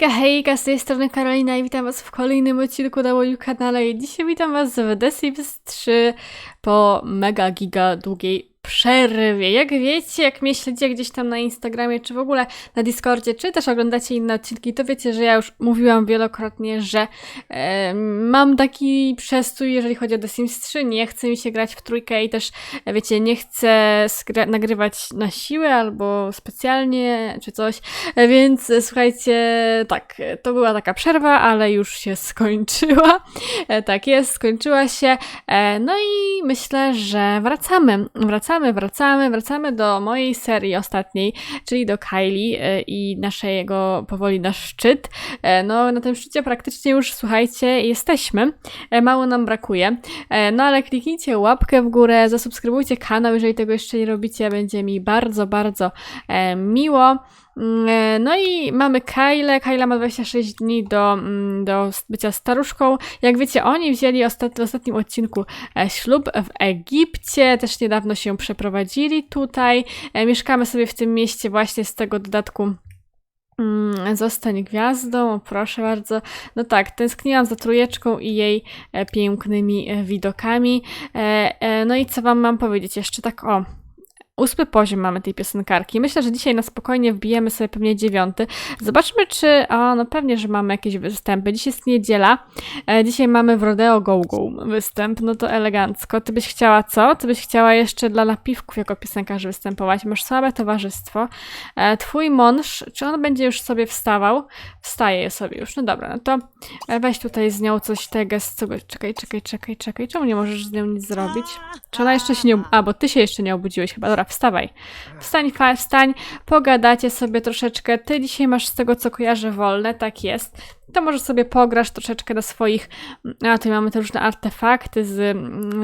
Hejka, hejka, z tej strony Karolina i witam was w kolejnym odcinku na moim kanale. Dzisiaj witam was w The Sims 3 po mega giga długiej przerwie. Jak wiecie, jak mnie śledzicie gdzieś tam na Instagramie, czy w ogóle na Discordzie, czy też oglądacie inne odcinki, to wiecie, że ja już mówiłam wielokrotnie, że e, mam taki przestój, jeżeli chodzi o The Sims 3, nie chce mi się grać w trójkę i też, wiecie, nie chcę nagrywać na siłę albo specjalnie, czy coś, E, Więc słuchajcie, tak, to była taka przerwa, ale już się skończyła. E, Tak jest, skończyła się. E, No i myślę, że wracamy. Wracamy, wracamy, wracamy do mojej serii ostatniej, czyli do Kylie e, i naszego powoli nasz szczyt. E, No, na tym szczycie praktycznie już, słuchajcie, jesteśmy. E, Mało nam brakuje. No ale kliknijcie łapkę w górę, zasubskrybujcie kanał, jeżeli tego jeszcze nie robicie, będzie mi bardzo, bardzo miło. Mm, e, No i mamy Kyle. Kyla ma 26 dni do, mm, do bycia staruszką. Jak wiecie, oni wzięli ostat, w ostatnim odcinku e, ślub w Egipcie. Też niedawno się przeprowadzili tutaj. E, Mieszkamy sobie w tym mieście właśnie z tego dodatku. Mm, Zostań gwiazdą, proszę bardzo. No tak, tęskniłam za trójeczką i jej pięknymi widokami. No i co wam mam powiedzieć? Jeszcze tak o. Ósmy poziom mamy tej piosenkarki. Myślę, że dzisiaj na spokojnie wbijemy sobie pewnie dziewiąty. Zobaczmy, czy. A, no pewnie, że mamy jakieś występy. Dzisiaj jest niedziela. E, dzisiaj mamy w Rodeo Go występ. No to elegancko. Ty byś chciała co? Ty byś chciała jeszcze dla napiwków jako piosenkarz występować. Masz słabe towarzystwo. E, twój mąż, czy on będzie już sobie wstawał? Wstaje sobie już. No dobra, no to e, weź tutaj z nią coś z tego- Czekaj, czekaj, czekaj, czekaj. Czemu nie możesz z nią nic zrobić? Czy ona jeszcze się nie. A, bo ty się jeszcze nie obudziłeś chyba. Dobra, wstawaj. Wstań, wstań, pogadacie sobie troszeczkę. Ty dzisiaj masz z tego, co kojarzę, wolne, tak jest. To może sobie pograsz troszeczkę na swoich. A, tutaj mamy te różne artefakty z,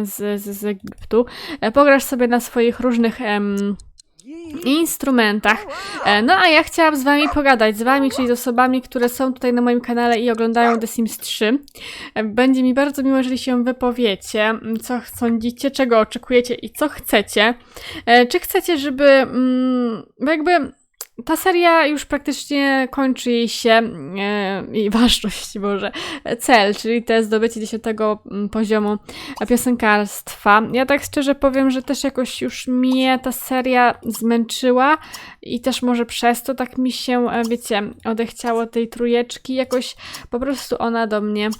z, z, z Egiptu. E, Pograsz sobie na swoich różnych. Em, instrumentach. E, No a ja chciałam z wami pogadać, z wami, czyli z osobami, które są tutaj na moim kanale i oglądają The Sims 3. E, Będzie mi bardzo miło, jeżeli się wypowiecie, co sądzicie, czego oczekujecie i co chcecie. E, Czy chcecie, żeby mm, jakby ta seria już praktycznie kończy jej się e, jej ważność, może cel, czyli te zdobycie 10 mm, poziomu piosenkarstwa. Ja tak szczerze powiem, że też jakoś już mnie ta seria zmęczyła i też może przez to tak mi się, e, wiecie, odechciało tej trójeczki. Jakoś po prostu ona do mnie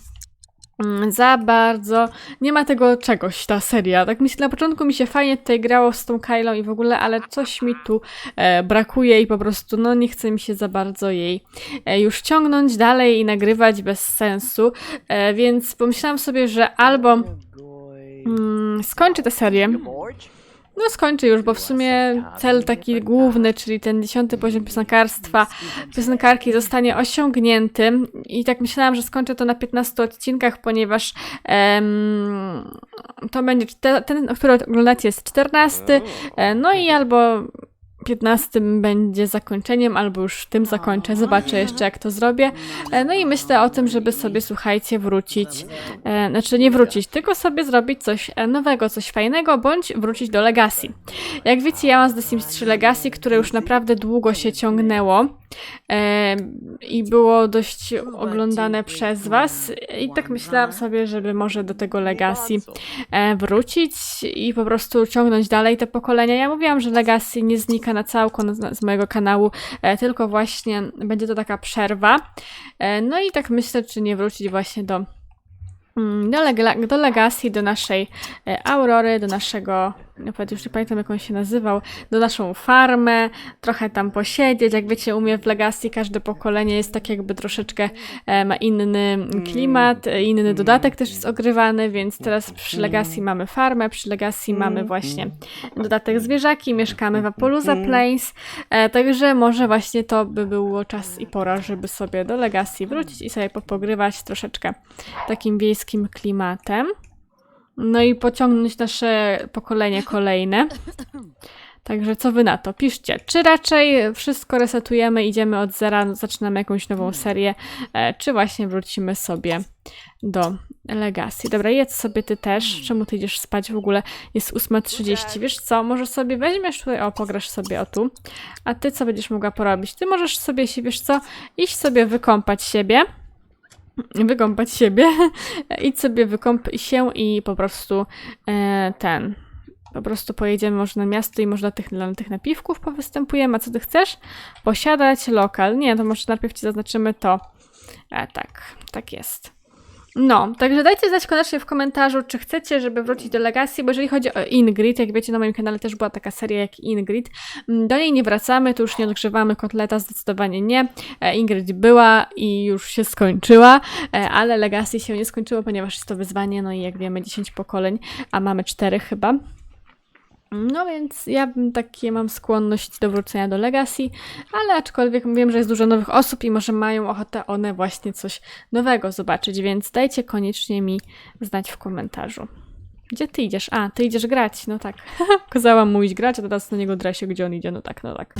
za bardzo. Nie ma tego czegoś, ta seria. Tak myślę, na początku mi się fajnie tutaj grało z tą Kylą i w ogóle, ale coś mi tu e, brakuje i po prostu no nie chce mi się za bardzo jej e, już ciągnąć dalej i nagrywać bez sensu, e, więc pomyślałam sobie, że albo mm, skończę tę serię, no skończę już, bo w sumie cel taki główny, czyli ten dziesiąty poziom piosenkarstwa, piosenkarki zostanie osiągnięty. I tak myślałam, że skończę to na 15 odcinkach, ponieważ em, to będzie, ten, który oglądacie jest 14, e, no i albo 15 będzie zakończeniem, albo już tym zakończę. Zobaczę jeszcze, jak to zrobię. E, No i myślę o tym, żeby sobie, słuchajcie, wrócić. E, znaczy, nie wrócić, tylko sobie zrobić coś e, nowego, coś fajnego, bądź wrócić do Legacy. Jak wiecie, ja mam z The Sims 3 Legacy, które już naprawdę długo się ciągnęło i było dość oglądane przez Was. I tak myślałam sobie, żeby może do tego Legacy e, wrócić i po prostu ciągnąć dalej te pokolenia. Ja mówiłam, że Legacy nie znika na całko z, z mojego kanału, e, tylko właśnie będzie to taka przerwa. E, no i tak myślę, czy nie wrócić właśnie do, mm, do, leg- do Legacy, do naszej Aurory, do naszego, nawet już nie pamiętam jak on się nazywał, do naszą farmę, trochę tam posiedzieć. Jak wiecie, u mnie w Legacy każde pokolenie jest tak jakby troszeczkę e, ma inny klimat, e, inny dodatek też jest ogrywany, więc teraz przy Legacy mamy farmę, przy Legacy mamy właśnie dodatek zwierzaki, mieszkamy w Appaloosa Plains, e, także może właśnie to by było czas i pora, żeby sobie do Legacy wrócić i sobie popogrywać troszeczkę takim wiejskim klimatem. No i pociągnąć nasze pokolenie kolejne. Także co wy na to? Piszcie. Czy raczej wszystko resetujemy, idziemy od zera, zaczynamy jakąś nową serię, e, czy właśnie wrócimy sobie do Legacy. Dobra, jedz sobie ty też. Czemu ty idziesz spać w ogóle? Jest 8.30. Wiesz co, może sobie weźmiesz tutaj, o, pograsz sobie o tu. A ty co będziesz mogła porobić? Ty możesz sobie się, wiesz co, iść sobie wykąpać siebie. Wykąpać siebie. Idź sobie wykąp się i po prostu e, ten. Po prostu pojedziemy może na miasto i może na tych, tych napiwków powystępujemy. A co ty chcesz? Posiadać lokal. Nie, to może najpierw ci zaznaczymy to. E, tak, tak jest. No, także dajcie znać koniecznie w komentarzu, czy chcecie, żeby wrócić do Legacy, bo jeżeli chodzi o Ingrid, jak wiecie, na moim kanale też była taka seria jak Ingrid, mm, do niej nie wracamy, to już nie odgrzewamy kotleta, zdecydowanie nie. E, Ingrid była i już się skończyła, e, ale Legacy się nie skończyło, ponieważ jest to wyzwanie, no i jak wiemy, 10 pokoleń, a mamy 4 chyba. No więc ja bym takie mam skłonność do wrócenia do Legacy, ale aczkolwiek wiem, że jest dużo nowych osób i może mają ochotę one właśnie coś nowego zobaczyć, więc dajcie koniecznie mi znać w komentarzu. Gdzie ty idziesz? A, ty idziesz grać, no tak. Kazałam mu iść grać, a teraz na niego drasie, gdzie on idzie, no tak, no tak.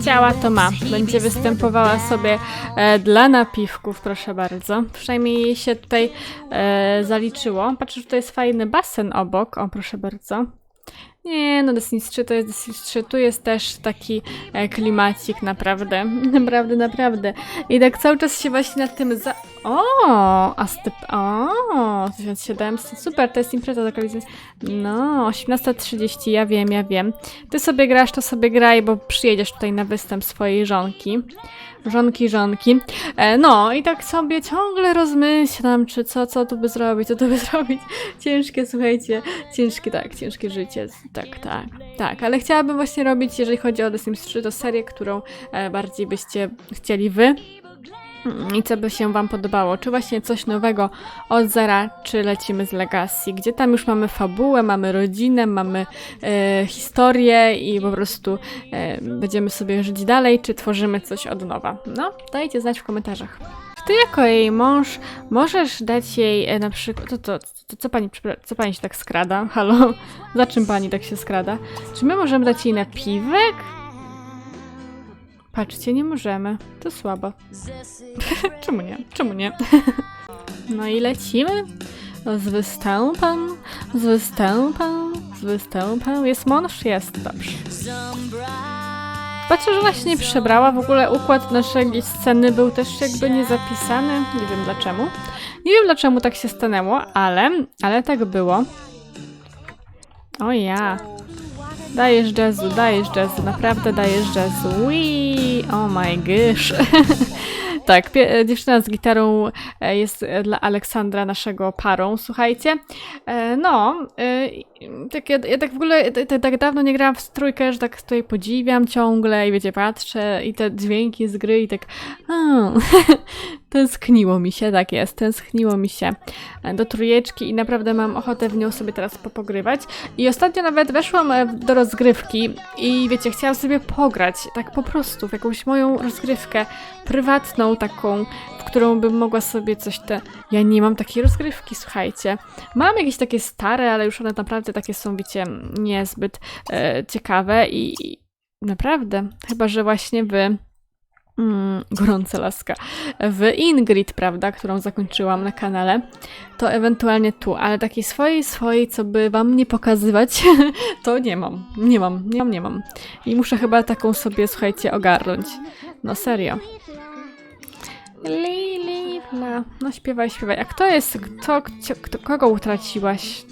Chciała to ma. Będzie występowała sobie e, dla napiwków, proszę bardzo. Przynajmniej jej się tutaj e, zaliczyło. Patrzę, że tutaj jest fajny basen obok. O, proszę bardzo. Nie, no Sims 3 to jest Sims 3. Tu jest też taki e, klimacik, naprawdę. Naprawdę, naprawdę. I tak cały czas się właśnie nad tym za... O, a. O, 1700. Super, to jest impreza lokalizacyjna. No, 18.30, ja wiem, ja wiem. Ty sobie grasz, to sobie graj, bo przyjedziesz tutaj na występ swojej żonki. Żonki, żonki. E, no i tak sobie ciągle rozmyślam, czy co, co tu by zrobić, co tu by zrobić. Ciężkie, słuchajcie, ciężkie, tak, ciężkie życie. Tak, tak, tak. Ale chciałabym właśnie robić, jeżeli chodzi o The Sims 3, to serię, którą e, bardziej byście chcieli wy. Mm, I co by się Wam podobało? Czy właśnie coś nowego od zera, czy lecimy z Legacy? Gdzie tam już mamy fabułę, mamy rodzinę, mamy e, historię i po prostu e, będziemy sobie żyć dalej, czy tworzymy coś od nowa? No, dajcie znać w komentarzach. Ty jako jej mąż możesz dać jej e, na przykład... To, to, to, co, pani, co pani się tak skrada? Halo? Za czym pani tak się skrada? Czy my możemy dać jej napiwek? Patrzcie, nie możemy. To słabo. Czemu nie? Czemu nie? no i lecimy z występem, z występem, z występem. Jest mąż? Jest, dobrze. Patrzę, że ona się nie przebrała. W ogóle układ naszej sceny był też jakby niezapisany. Nie wiem dlaczego. Nie wiem dlaczego tak się stanęło, ale, ale tak było. O ja. Dajesz jazzu, dajesz jazzu, naprawdę dajesz jazzu. Wii, oh my gosh. tak, pie- dziewczyna z gitarą e, jest e, dla Aleksandra naszego parą, słuchajcie. E, No, e, tak, ja, ja tak w ogóle tak, tak dawno nie grałam w trójkę, że tak tutaj podziwiam ciągle i wiecie, patrzę i te dźwięki z gry i tak a, tęskniło mi się, tak jest, tęskniło mi się e, do trójeczki i naprawdę mam ochotę w nią sobie teraz popogrywać. I ostatnio nawet weszłam e, do rozgrywki i wiecie, chciałam sobie pograć, tak po prostu, w jakąś moją rozgrywkę prywatną taką, w którą bym mogła sobie coś te... Ja nie mam takiej rozgrywki, słuchajcie. Mam jakieś takie stare, ale już one naprawdę takie są, wiecie, niezbyt e, ciekawe i, i naprawdę, chyba, że właśnie wy... Mm, gorąca laska. W Ingrid, prawda, którą zakończyłam na kanale, to ewentualnie tu, ale takiej swojej, swojej, co by wam nie pokazywać, to nie mam. Nie mam, nie mam, nie mam. I muszę chyba taką sobie, słuchajcie, ogarnąć. No serio. Lili, no, no śpiewaj, śpiewaj. A kto jest, kto, kto, kogo utraciłaś?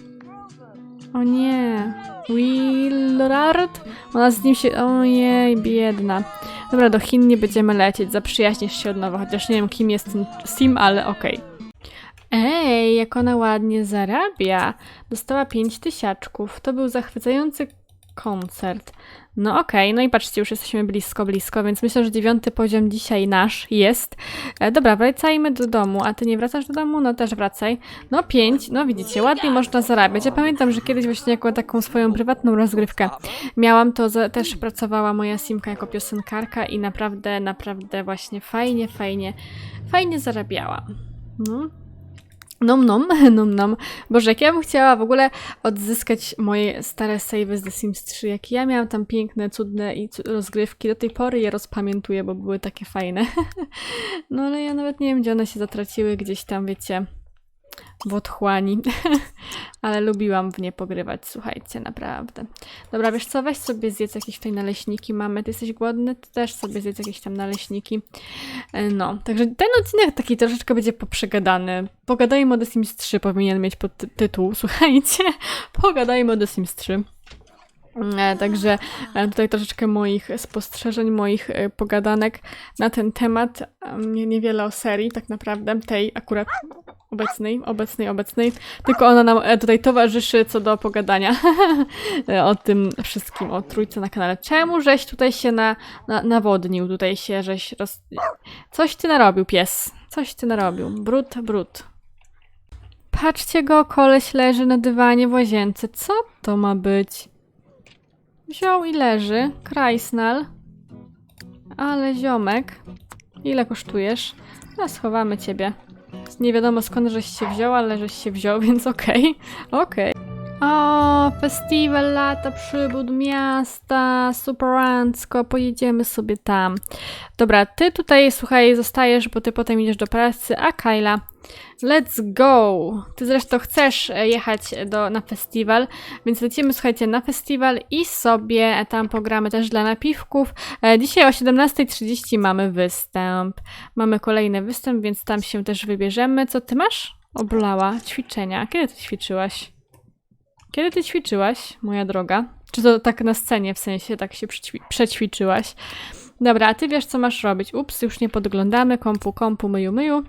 O nie. Willard? Ona z nim się... Ojej, biedna. Dobra, do Chin nie będziemy lecieć, zaprzyjaźnisz się od nowa, chociaż nie wiem kim jest Sim, ale okej. Ej, jak ona ładnie zarabia. Dostała pięć tysiaczków. To był zachwycający koncert. No okej, no i patrzcie, już jesteśmy blisko, blisko, więc myślę, że dziewiąty poziom dzisiaj nasz jest. E, dobra, wracajmy do domu. A ty nie wracasz do domu? No też wracaj. No pięć, no widzicie, ładnie można zarabiać. Ja pamiętam, że kiedyś właśnie jako taką swoją prywatną rozgrywkę miałam, to za, też pracowała moja Simka jako piosenkarka i naprawdę, naprawdę właśnie fajnie, fajnie, fajnie zarabiała. No. Nom nom, nom nom. Boże, jak ja bym chciała w ogóle odzyskać moje stare savey z The Sims 3, jak ja miałam tam piękne, cudne i rozgrywki, do tej pory je rozpamiętuję, bo były takie fajne. no ale ja nawet nie wiem, gdzie one się zatraciły, gdzieś tam, wiecie, w otchłani. ale lubiłam w nie pogrywać, słuchajcie, naprawdę. Dobra, wiesz co, weź sobie zjedz jakieś tutaj naleśniki, mamy, ty jesteś głodny, ty też sobie zjedz jakieś tam naleśniki. E, No, także ten odcinek taki troszeczkę będzie poprzegadany. Pogadajmy o The Sims 3 powinien mieć pod ty- tytuł, słuchajcie. Pogadajmy o The Sims 3. E, Także e, tutaj troszeczkę moich spostrzeżeń, moich e, pogadanek na ten temat. Nie, niewiele o serii, tak naprawdę, tej akurat obecnej, obecnej, obecnej. Tylko ona nam tutaj towarzyszy co do pogadania o tym wszystkim, o trójce na kanale. Czemu żeś tutaj się na, na, nawodnił, tutaj się żeś roz... Coś ty narobił, pies. Coś ty narobił. Brud, brud. Patrzcie go, koleś leży na dywanie w łazience. Co to ma być? Wziął i leży. Krajsnal. Ale ziomek. Ile kosztujesz? No, schowamy ciebie. Nie wiadomo skąd żeś się wziął, ale żeś się wziął, więc okej. Okej. O, festiwal lata przybud miasta, superancko, pojedziemy sobie tam. Dobra, ty tutaj, słuchaj, zostajesz, bo ty potem idziesz do pracy, a Kyla, let's go! Ty zresztą chcesz e, jechać do, na festiwal, więc lecimy, słuchajcie, na festiwal i sobie tam pogramy też dla napiwków. E, Dzisiaj o 17.30 mamy występ. Mamy kolejny występ, więc tam się też wybierzemy. Co ty masz? Oblała, ćwiczenia. Kiedy ty ćwiczyłaś? Kiedy ty ćwiczyłaś, moja droga? Czy to tak na scenie, w sensie tak się przećwi- przećwiczyłaś? Dobra, a ty wiesz, co masz robić. Ups, już nie podglądamy. Kompu, kompu, myju, myju.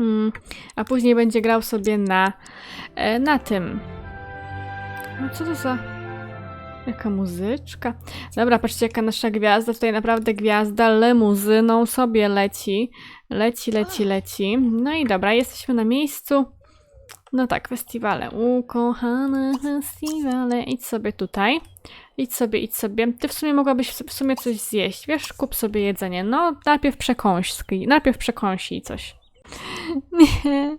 Mm, a później będzie grał sobie na, e, na tym. No co to za... Jaka muzyczka. Dobra, patrzcie, jaka nasza gwiazda. Tutaj naprawdę gwiazda lemuzyną sobie leci. Leci, leci, leci. No i dobra, jesteśmy na miejscu. No tak, festiwale. Ukochane festiwale. Idź sobie tutaj. Idź sobie, idź sobie. Ty w sumie mogłabyś w sumie coś zjeść. Wiesz, kup sobie jedzenie. No, najpierw przekąski. Najpierw przekąsi coś. Nie.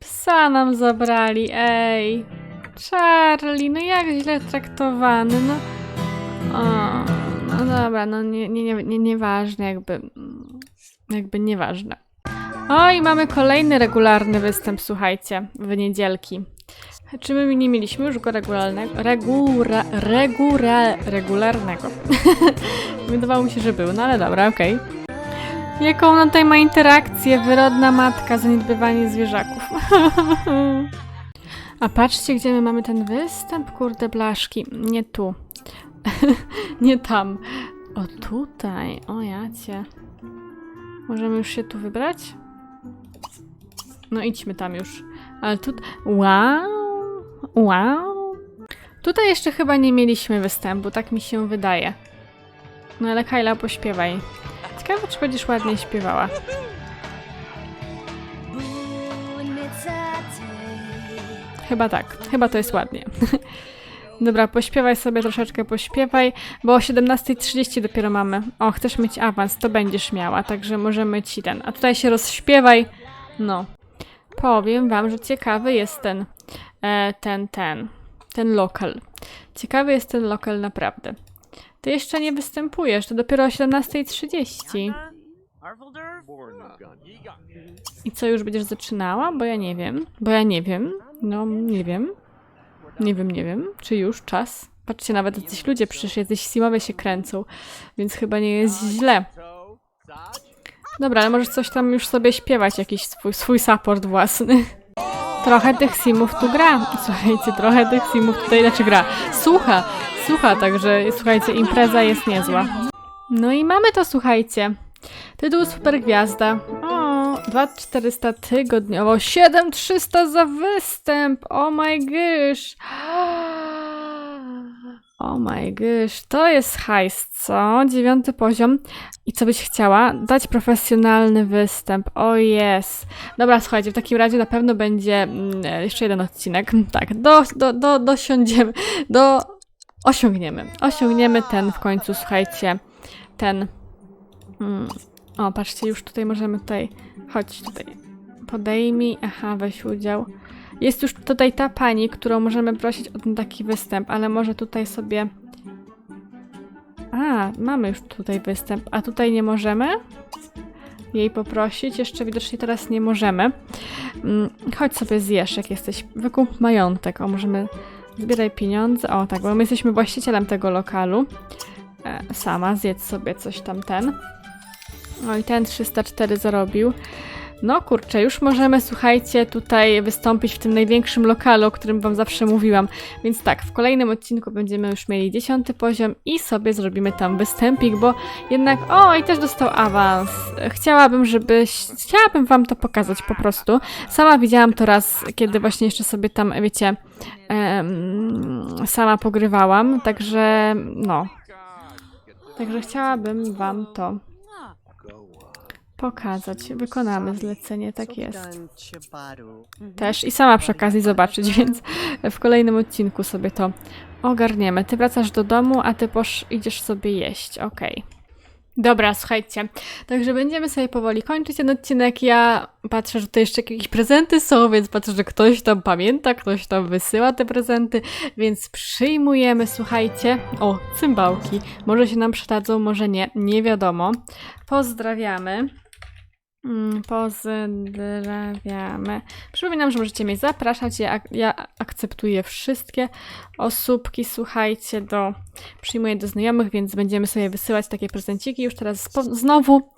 Psa nam zabrali, ej. Charlie, no jak źle traktowany, no. O, no dobra, no nie, nie, nie, nie, nieważne, jakby. Jakby nieważne. O, i mamy kolejny regularny występ, słuchajcie, w niedzielki. Czy my nie mieliśmy już go regularnego? Regura, regura, regularnego. Wydawało mi się, że był, no ale dobra, okej. Jaką ona tutaj ma interakcję? Wyrodna matka, zaniedbywanie zwierzaków. A patrzcie, gdzie my mamy ten występ, kurde blaszki. Nie tu. Nie tam. O tutaj. O jacie. Możemy już się tu wybrać? No idźmy tam już. Ale tu... Wow! Wow! Tutaj jeszcze chyba nie mieliśmy występu, tak mi się wydaje. No ale Kyla, pośpiewaj. Ciekawe, czy będziesz ładnie śpiewała. Chyba tak. Chyba to jest ładnie. Dobra, pośpiewaj sobie troszeczkę, pośpiewaj, bo o 17.30 dopiero mamy. O, chcesz mieć awans, to będziesz miała, także możemy ci ten. A tutaj się rozśpiewaj. No. Powiem wam, że ciekawy jest ten, e, ten, ten, ten lokal. Ciekawy jest ten lokal naprawdę. Ty jeszcze nie występujesz, to dopiero o 17.30. I co, już będziesz zaczynała? Bo ja nie wiem. Bo ja nie wiem. No, nie wiem. Nie wiem, nie wiem. Czy już czas? Patrzcie, nawet jacyś ludzie przyszli, jacyś simowe się kręcą, więc chyba nie jest źle. Dobra, ale możesz coś tam już sobie śpiewać, jakiś swój, swój support własny. Trochę tych simów tu gra. Słuchajcie, trochę tych simów tutaj, znaczy gra. Słucha, słucha, także słuchajcie, impreza jest niezła. No i mamy to, słuchajcie. Tytuł Super Gwiazda. O, 2400 tygodniowo, 7300 za występ. Oh my gosh. Oh my gosh, to jest hajs, co? Dziewiąty poziom. I co byś chciała? Dać profesjonalny występ. O jest. Dobra, słuchajcie, w takim razie na pewno będzie mm, jeszcze jeden odcinek. Tak, do, do, do, dosiądziemy, do... Osiągniemy. Osiągniemy ten w końcu, słuchajcie, ten... Mm, o, patrzcie, już tutaj możemy tutaj... Chodź tutaj. Podejmij, aha, weź udział. Jest już tutaj ta pani, którą możemy prosić o ten taki występ, ale może tutaj sobie... A, mamy już tutaj występ, a tutaj nie możemy jej poprosić. Jeszcze widocznie teraz nie możemy. Mm, Chodź sobie zjesz, jak jesteś. Wykup majątek. O, możemy... Zbieraj pieniądze. O, tak, bo my jesteśmy właścicielem tego lokalu. E, sama, zjedz sobie coś tam ten. No i ten 304 zarobił. No kurczę, już możemy, słuchajcie, tutaj wystąpić w tym największym lokalu, o którym wam zawsze mówiłam. Więc tak, w kolejnym odcinku będziemy już mieli 10 poziom i sobie zrobimy tam występik, bo jednak, o i też dostał awans. Chciałabym, żebyś, chciałabym wam to pokazać po prostu. Sama widziałam to raz, kiedy właśnie jeszcze sobie tam, wiecie, em, sama pogrywałam, także no. Także chciałabym wam to pokazać. Wykonamy zlecenie, tak jest. Też i sama przy okazji zobaczyć, więc w kolejnym odcinku sobie to ogarniemy. Ty wracasz do domu, a ty posz idziesz sobie jeść. Okej. Dobra, słuchajcie. Także będziemy sobie powoli kończyć ten odcinek. Ja patrzę, że tutaj jeszcze jakieś prezenty są, więc patrzę, że ktoś tam pamięta, ktoś tam wysyła te prezenty, więc przyjmujemy, słuchajcie. O, cymbałki. Może się nam przydadzą, może nie, nie wiadomo. Pozdrawiamy. Mm, Pozdrawiamy. Przypominam, że możecie mnie zapraszać. Ja, ja akceptuję wszystkie osóbki, słuchajcie, do, przyjmuję do znajomych, więc będziemy sobie wysyłać takie prezenciki już teraz znowu.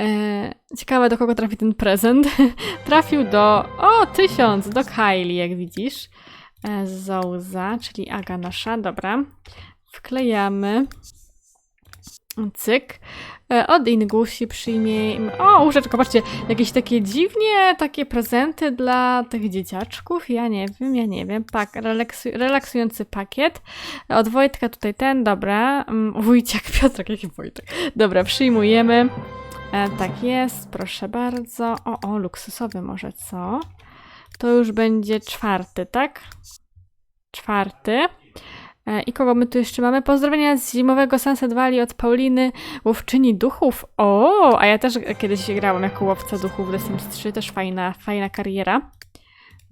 E, ciekawe, do kogo trafi ten prezent. Trafił do, o, tysiąc, do Kylie, jak widzisz. E, Zouza, czyli Aga nasza, dobra. Wklejamy. Cyk. E, Od Ingusi przyjmiemy. O, łóżeczko, patrzcie, jakieś takie dziwnie, takie prezenty dla tych dzieciaczków. Ja nie wiem, ja nie wiem. Pak, relaksu, relaksujący pakiet. Od Wojtka tutaj ten, dobra. Mm, Wójciak Piotrek, jaki Wojtek. Dobra, przyjmujemy. E, tak jest, proszę bardzo. O, o, luksusowy może, co? To już będzie czwarty, tak? Czwarty. E, I kogo my tu jeszcze mamy? Pozdrowienia z zimowego Sunset Valley od Pauliny, łowczyni duchów. O, a ja też kiedyś grałam jako łowca duchów w The Sims 3, też fajna, fajna kariera.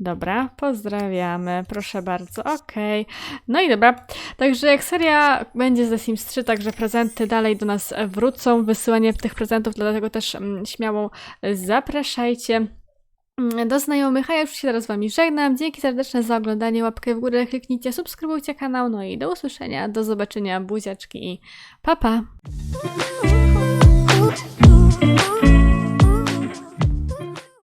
Dobra, pozdrawiamy, proszę bardzo, okej. No i dobra, także jak seria będzie z The Sims 3, także prezenty dalej do nas wrócą, wysyłanie tych prezentów, dlatego też mm, śmiało zapraszajcie do znajomych, a ja już się teraz z Wami żegnam. Dzięki serdeczne za oglądanie, łapkę w górę, kliknijcie, subskrybujcie kanał, no i do usłyszenia, do zobaczenia, buziaczki i pa pa!